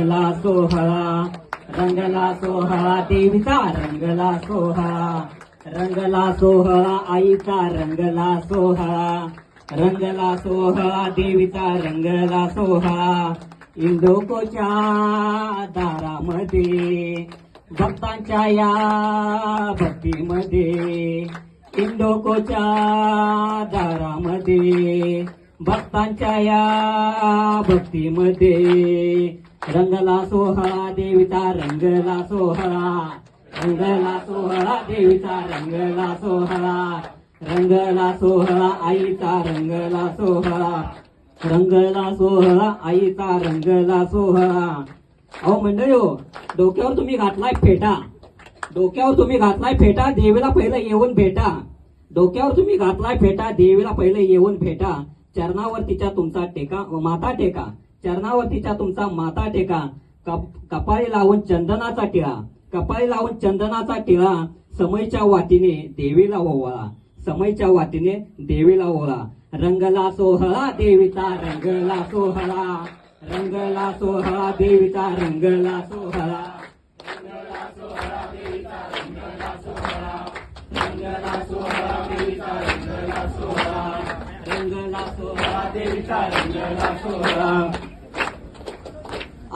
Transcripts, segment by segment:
रंगला सोहळा रंगला सोहळा देवीचा रंगला सोहळा. रंगला सोहळा आईचा रंगला सोहळा. रंगला सोहळा देवीचा रंगला सोहळा. इंदोकोच्या दारामध्ये भक्तांच्या या भक्तीमध्ये इंदोकोच्या दारामध्ये भक्तांच्या या भक्तीमध्ये रंगला सोहळा देवीचा रंगला सोहळा रंगला सोहळा देवीचा रंगला सोहळा रंगला सोहळा आईचा रंगला सोहळा रंगला सोहळा आईचा रंगला सोहळा अहो मंडळी हो डोक्यावर तुम्ही घातलाय फेटा. डोक्यावर तुम्ही घातलाय फेटा देवीला पहिलं येऊन भेटा. डोक्यावर तुम्ही घातलाय फेटा देवीला पहिलं येऊन भेटा. चरणावरतीच्या तुमचा टेका माता टेका. चरणावरतीच्या तुमचा माता टेका. कप- कपाळी लावून चंदनाचा टिळा. कपाळी लावून चंदनाचा टिळा समयच्या वातीने देवीला ओवाळा. समयच्या वातीने देवीला ओळा रंगला सोहळा देवीचा रंगला सोहळा. रंगला सोहळा देवीचा रंगला सोहळा. रंगला सोहळा देवीचा रंगला सोहळा रंगला सोहळा देवीचा रंगला सोहळा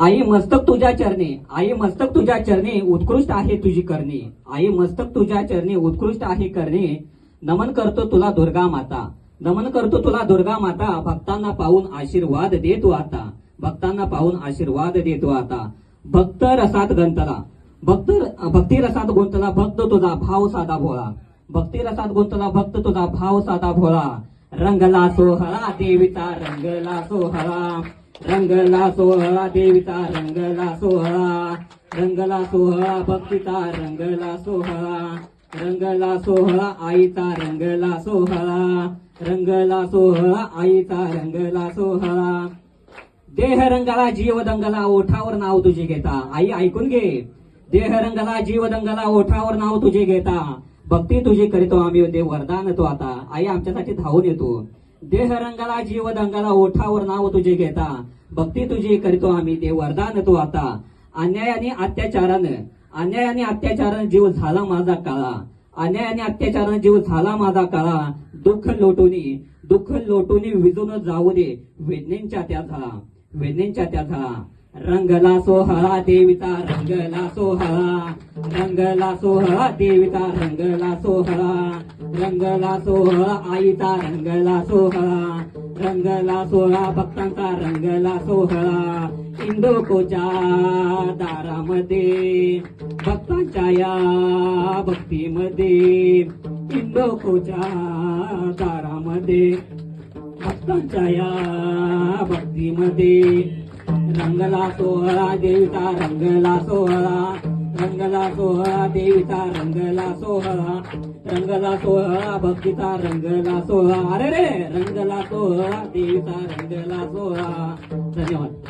आई मस्तक तुझ्या चरणी आई मस्तक तुझ्या चरणी उत्कृष्ट आहे तुझी करणी. आई मस्तक तुझ्या चरणी उत्कृष्ट आहे करणी. नमन करतो तुला दुर्गा माता. नमन करतो तुला दुर्गा माता भक्तांना पाहून आशीर्वाद देतो आता. भक्तांना पाहून आशीर्वाद देतो आता. भक्त रसात गंतला. भक्त भक्ती रसात गुंतला भक्त तुझा भाव साधा भोळा. भक्ती रसात गुंतला भक्त तुझा भाव साधा भोळा. रंगला सोहळा देवीचा रंगला सोहळा. रंगला सोहळा देवीचा रंगला सोहळा रंगला सोहळा भक्तीचा रंगला सोहळा रंगला सोहळा आईचा रंगला सोहळा रंगला सोहळा आईचा रंगला सोहळा देह रंगाला जीव दंगला ओठावर नाव तुझे घेता. आई ऐकून घे. देह रंगाला जीव दंगला ओठावर नाव तुझे घेता. भक्ती तुझी करीतो आम्ही ते वरदान तो आता. आई आमच्यासाठी धावून येतो. देह रंगाला जीव दंगाला ओठावर नाव तुझे घेता. भक्ती तुझी करीतो आम्ही ते वरदान तो आता. अन्यायाने अत्याचारानं अन्यायाने अत्याचारानं जीव झाला माझा काळा. अन्यायाने अत्याचारानं जीव झाला माझा काळा. दुःख लोटुनी दुःख लोटुनी विजून जाऊ दे. वेदनेंच्या त्या झाला वेदनेंच्या त्या झाला. रंगला सोहळा देविता रंगला सोहळा. रंगला सोहळा देविता रंगला सोहळा. रंगला सोहळा आईचा रंगला सोहळा. रंगला सोहळा भक्तांचा रंगला सोहळा. इंदोकोच्या दारामध्ये भक्तांच्या या भक्तीमध्ये इंदोकोच्या दारामध्ये भक्तांच्या या भक्तीमध्ये. रंगला सोहळा देवीचा रंगला सोहळा. रंगला सोहळा देवीचा रंगला सोहळा. रंगला सोहळा भक्तीचा रंगला सोहळा. अरे रे रंगला सोहळा देवीचा रंगला सोहळा. धन्यवाद.